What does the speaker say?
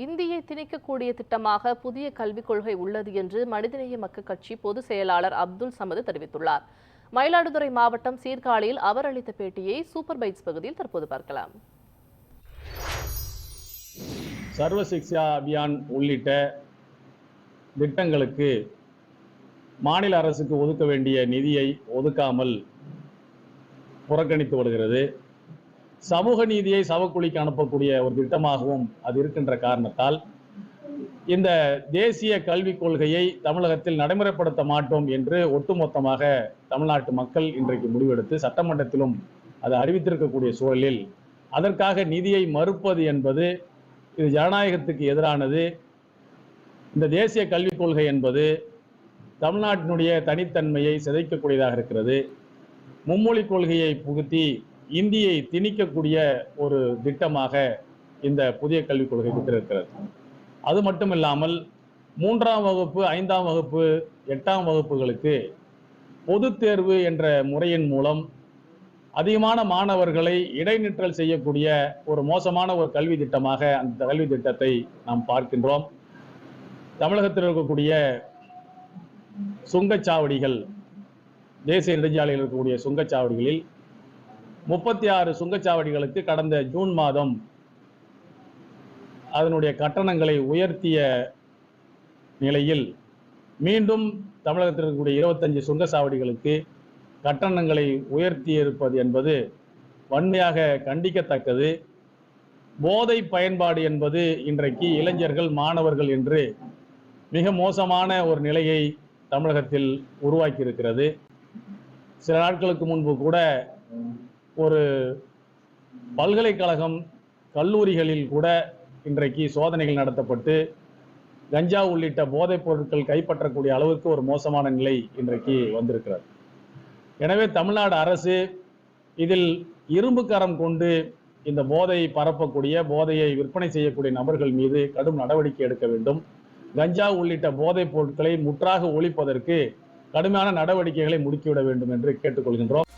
இந்தியை திணிக்கக்கூடிய திட்டமாக புதிய கல்விக் கொள்கை உள்ளது என்று மனிதநேய மக்கள் கட்சி பொதுச் செயலாளர் அப்துல் சமது தெரிவித்துள்ளார். மயிலாடுதுறை மாவட்டம் சீர்காழியில் அவர் அளித்த பேட்டியை சூப்பர் பைட்ஸ் பகுதியில் தற்போது பார்க்கலாம். சர்வ சிக்ஷா அபியான் உள்ளிட்ட திட்டங்களுக்கு மாநில அரசுக்கு ஒதுக்க வேண்டிய நிதியை ஒதுக்காமல் புறக்கணித்து வருகிறது. சமூக நீதியை சவக்குழிக்கு அனுப்பக்கூடிய ஒரு திட்டமாகவும் அது இருக்கின்ற காரணத்தால் இந்த தேசிய கல்விக் கொள்கையை தமிழகத்தில் நடைமுறைப்படுத்த மாட்டோம் என்று ஒட்டுமொத்தமாக தமிழ்நாட்டு மக்கள் இன்றைக்கு முடிவெடுத்து சட்டமன்றத்திலும் அது அறிவித்திருக்கக்கூடிய சூழலில் அதற்காக நிதியை மறுப்பது என்பது இது ஜனநாயகத்துக்கு எதிரானது. இந்த தேசிய கல்விக் கொள்கை என்பது தமிழ்நாட்டினுடைய தனித்தன்மையை சிதைக்கக்கூடியதாக இருக்கிறது. மும்மொழி கொள்கையை புகுத்தி இந்தியை திணிக்கக்கூடிய ஒரு திட்டமாக இந்த புதிய கல்விக் கொள்கை இருக்கிறது அது மட்டும் இல்லாமல் மூன்றாம் வகுப்பு ஐந்தாம் வகுப்பு எட்டாம் வகுப்புகளுக்கு பொதுத் தேர்வு என்ற முறையின் மூலம் அதிகமான மாணவர்களை இடைநிற்றல் செய்யக்கூடிய ஒரு மோசமான ஒரு கல்வி திட்டமாக அந்த கல்வி திட்டத்தை நாம் பார்க்கின்றோம். தமிழகத்தில் இருக்கக்கூடிய சுங்கச்சாவடிகள் தேசிய நெடுஞ்சாலையில் இருக்கக்கூடிய சுங்கச்சாவடிகளில் முப்பத்தி ஆறு சுங்கச்சாவடிகளுக்கு கடந்த ஜூன் மாதம் அதனுடைய கட்டணங்களை உயர்த்திய நிலையில் மீண்டும் தமிழகத்தில் இருக்கக்கூடிய இருபத்தஞ்சு சுங்கச்சாவடிகளுக்கு கட்டணங்களை உயர்த்தியிருப்பது என்பது வன்மையாக கண்டிக்கத்தக்கது. போதை பயன்பாடு என்பது இன்றைக்கு இளைஞர்கள் மாணவர்கள் என்று மிக மோசமான ஒரு நிலையை தமிழகத்தில் உருவாக்கியிருக்கிறது. சில நாட்களுக்கு முன்பு கூட ஒரு பல்கலைக்கழகம் கல்லூரிகளில் கூட இன்றைக்கு சோதனைகள் நடத்தப்பட்டு கஞ்சா உள்ளிட்ட போதைப் பொருட்கள் கைப்பற்றக்கூடிய அளவுக்கு ஒரு மோசமான நிலை இன்றைக்கு வந்திருக்கிறது. எனவே தமிழ்நாடு அரசு இதில் இரும்பு கரம் கொண்டு இந்த போதையை பரப்பக்கூடிய போதையை விற்பனை செய்யக்கூடிய நபர்கள் மீது கடும் நடவடிக்கை எடுக்க வேண்டும். கஞ்சா உள்ளிட்ட போதைப் பொருட்களை முற்றாக ஒழிப்பதற்கு கடுமையான நடவடிக்கைகளை முடுக்கிவிட வேண்டும் என்று கேட்டுக்கொள்கின்றோம்.